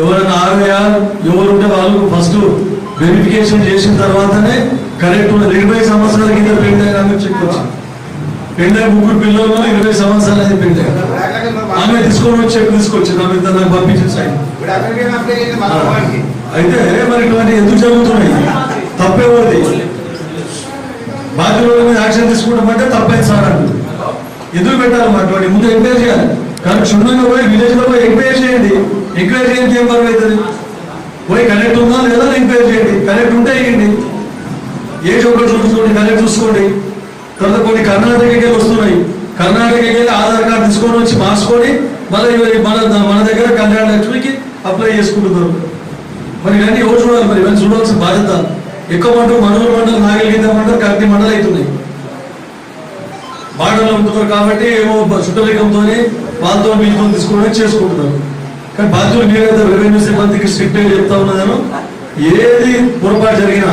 ఎవరైనా ఆర్వీఆర్ ఎవరుంటే వాళ్ళు ఫస్ట్ వెరిఫికేషన్ చేసిన తర్వాతనే కరెక్ట్ ఇరవై సంవత్సరాల కింద పెళ్ళి అయినా చెప్పొచ్చు పెళ్ళై ముగ్గురు పిల్లలు ఇరవై సంవత్సరాలు అయితే పెళ్ళి ఆమె తీసుకొని వచ్చి తీసుకొచ్చి తీసుకొచ్చింది ఆమె నాకు పంపించేసాయి అయితే మరి ఇటువంటి ఎందుకు జరుగుతున్నాయి? తప్పేవది బాధ్యుల మీద యాక్షన్ అంటే తప్పేది సార్ అంటు ఎందుకు పెట్టాలన్నమాట ముందు ఎంక్వైరీ చేయాలి. కానీ క్షుణ్ణంగా పోయి విలేజ్లో పోయి ఎంక్వైరీ చేయండి. ఎంక్వైరీ చేయండి ఏం పని అవుతుంది పోయి కనెక్ట్ ఉందా లేదా ఎంక్వైరీ చేయండి. కనెక్ట్ ఉంటే వేయండి ఏ చోట్ల చూసుకోండి కనెక్ట్ చూసుకోండి. తర్వాత కొన్ని కర్ణాటకకి వెళ్ళి వస్తున్నాయి. కర్ణాటకకి వెళ్ళి ఆధార్ కార్డు తీసుకొని వచ్చి మార్చుకొని మళ్ళీ మన మన దగ్గర కళ్యాణ లక్ష్మికి అప్లై చేసుకుంటున్నారు. మరి ఇవన్నీ ఎవరు చూడాలి మరి? ఇవన్నీ చూడాల్సిన బాధ్యత. ఎక్కువ మంటలు మనూరు మండలం నాగలిగిద్ద మండలం కరెక్ట్ మండలం అవుతున్నాయి. మాటలు అమ్ముతున్నారు కాబట్టి ఏమో చుట్టరికంతో వాళ్ళతో వీళ్ళతో తీసుకోవడం చేసుకుంటున్నారు. కానీ బాధ్యులు మీరైతే రెవెన్యూ సిబ్బందికి స్ట్రిక్ట్ చెప్తా ఉన్నాను ఏది పొరపాటు జరిగినా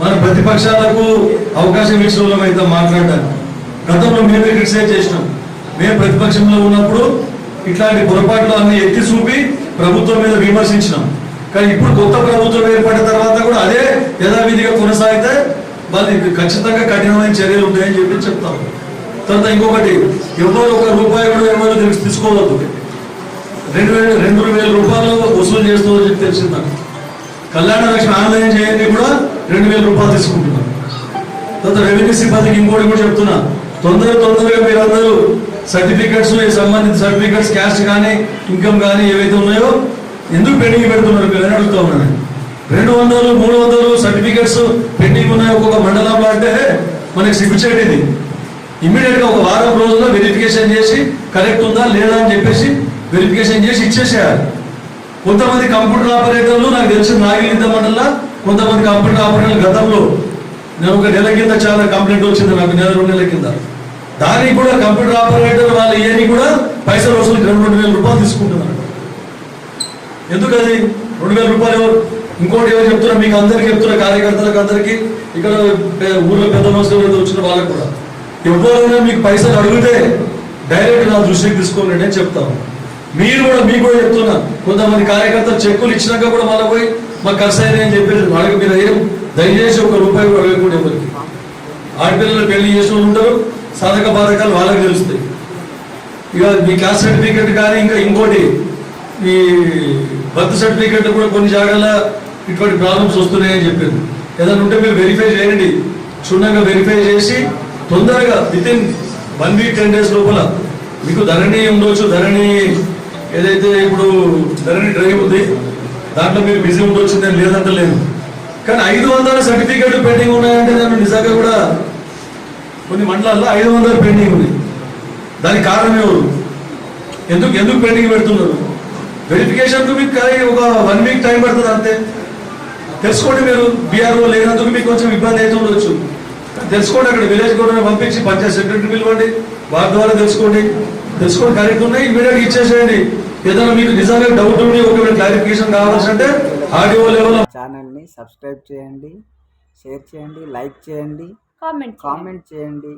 మన ప్రతిపక్షాలకు అవకాశం ఇచ్చిన వాళ్ళం అయితే మాట్లాడడానికి. గతంలో మేమే క్రిటిసైజ్ చేసినాం. మేము ప్రతిపక్షంలో ఉన్నప్పుడు ఇట్లాంటి పొరపాట్లు అన్ని ఎత్తి చూపి ప్రభుత్వం మీద విమర్శించినాం. కానీ ఇప్పుడు కొత్త ప్రభుత్వం ఏర్పడిన తర్వాత కూడా అదే యథావిధిగా కొనసాగితే వాళ్ళకి ఖచ్చితంగా కఠినమైన చర్యలు ఉంటాయని చెప్పి చెప్తాం. తర్వాత ఇంకొకటి ఎవరో ఒక రూపాయి కూడా ఎవరో తీసుకోవద్దు. రెండు వేల రెండు వేల రూపాయలు వసూలు చేస్తుందని చెప్పి తెలిసింది నాకు. కళ్యాణ లక్ష్మి ఆన్లైన్ చేయండి కూడా రెండు వేల రూపాయలు తీసుకుంటున్నాను తర్వాత రెవెన్యూ సిబ్బందికి ఇంకోటి కూడా చెప్తున్నా. తొందర తొందరగా మీరందరూ సర్టిఫికెట్స్ సంబంధించిన సర్టిఫికెట్స్ క్యాస్ట్ కానీ ఇన్కమ్ కానీ ఏవైతే ఉన్నాయో ఎందుకు పెండింగ్ పెడుతున్నారు మీరు అని అడుగుతా ఉన్నాను రెండు వందలు మూడు వందలు సర్టిఫికెట్స్ పెండింగ్ ఉన్నాయి ఒక్కొక్క మండలంలో అంటే మనకి సిగ్గుచేటు ఇది. ఇమ్మీడియట్గా ఒక వారం రోజుల్లో వెరిఫికేషన్ చేసి కరెక్ట్ ఉందా లేదా అని చెప్పేసి వెరిఫికేషన్ చేసి ఇచ్చేసేయాలి కొంతమంది కంప్యూటర్ ఆపరేటర్లు నాకు తెలిసిన నాగిలిద్ద మండల కొంతమంది కంప్యూటర్ ఆపరేటర్లు గతంలో. నేను ఒక నెల కింద చాలా కంప్లైంట్ వచ్చింది నాకు నెల రెండు నెలల కింద. దానికి కూడా కంప్యూటర్ ఆపరేటర్ వాళ్ళు ఇవన్నీ కూడా పైసలు వసూలు రెండు రెండు వేల రూపాయలు తీసుకుంటున్నారు. ఎందుకు అది రెండు వేల రూపాయలు ఎవరు? ఇంకోటి ఎవరు చెప్తున్నా? మీకు అందరికి చెప్తున్నా కార్యకర్తలకు అందరికి. ఇక్కడ ఊర్లో పెద్ద మనుషులు వచ్చిన వాళ్ళకు కూడా. ఎవరైనా మీకు పైసలు అడిగితే డైరెక్ట్ నా దృష్టికి తీసుకోండి అని చెప్తాను. మీరు కూడా మీకు కూడా చెప్తున్నా కొంతమంది కార్యకర్తలు చెక్కులు ఇచ్చినాక కూడా మళ్ళీ పోయి మాకు ఖర్చు అయినాయి అని వాళ్ళకి మీరు అయ్యారు. దయచేసి ఒక రూపాయి కూడా అడగకూడదు ఎవరికి. ఆడపిల్లలు పెళ్ళి చేసిన ఉంటారు సాధక బాధకాలు వాళ్ళకి తెలుస్తాయి. ఇక మీ క్యాస్ట్ సర్టిఫికెట్ కానీ ఇంకా ఇంకోటి ఈ బర్త్ సర్టిఫికెట్ కూడా కొన్ని జాగాల ఇటువంటి ప్రాబ్లమ్స్ వస్తున్నాయని చెప్పింది ఏదైనా ఉంటే మీరు వెరిఫై చేయండి. క్షుణ్ణంగా వెరిఫై చేసి తొందరగా within one week ten days లోపల మీకు ధరణి ఉండొచ్చు ధరణి ఏదైతే ఇప్పుడు ధరణి డ్రైవ్ ఉంది దాంట్లో మీరు బిజీ ఉండొచ్చు నేను లేదంటే లేదు. కానీ ఐదు వందల సర్టిఫికెట్లు పెండింగ్ ఉన్నాయంటే నేను నిజంగా కూడా కొన్ని మండలాల్లో ఐదు వందలు పెండింగ్ ఉంది. దానికి కారణం ఎవరు? ఎందుకు ఎందుకు పెండింగ్ పెడుతున్నారు? వెరిఫికేషన్కు మీకు కానీ ఒక వన్ వీక్ టైం పడుతుంది అంతే. తెలుసుకోండి మీరు బీఆర్ఓ లేనందుకు మీకు కొంచెం ఇబ్బంది అయితే ఉండొచ్చు. తెలుసుకోండి అక్కడ విలేజ్ కూడా పంపించి పంచాయత్ సెక్రటరీ పిలవండి వారి ద్వారా తెలుసుకోండి. తెలుసుకోండి కరెక్ట్ ఉన్నాయి. ఇమీడియట్ ఇచ్చేసేయండి. ఏదైనా మీకు నిజంగా డౌట్ ఉండి ఒకవేళ క్లారిఫికేషన్ కావాల్సి అంటే ఆడియో లెవెల్ ఛానల్ని సబ్స్క్రైబ్ చేయండి షేర్ చేయండి లైక్ చేయండి కామెంట్ కామెంట్ చేయండి.